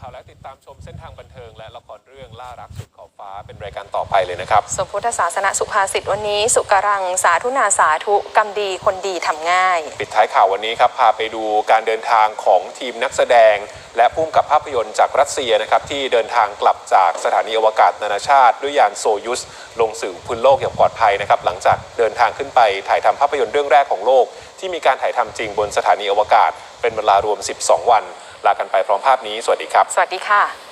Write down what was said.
ข่าวและติดตามชมเส้นทางบันเทิง และละครเรื่องล่ารักสุดขอบฟ้าเป็นรายการต่อไปเลยนะครับ สมพุทธศาสนสุภาษิตวันนี้ สุกรังสาธุนาสาธุกรรมดีคนดีทำง่าย ปิดท้ายข่าววันนี้ครับพาไปดูการเดินทางของทีมนักแสดง และผู้กำกับภาพยนตร์จากรัสเซียนะครับที่เดินทางกลับจากสถานีอวกาศนานาชาติ ด้วยยานโซยุส ลงสู่พื้นโลกอย่างปลอดภัยนะครับหลังจากเดินทางขึ้นไปถ่ายทำภาพยนตร์เรื่องแรกของโลก ที่มีการถ่ายทำจริงบนสถานีอวกาศ เป็นเวลารวม 12 วัน ลากันไปพร้อมภาพนี้ สวัสดีครับ สวัสดีค่ะ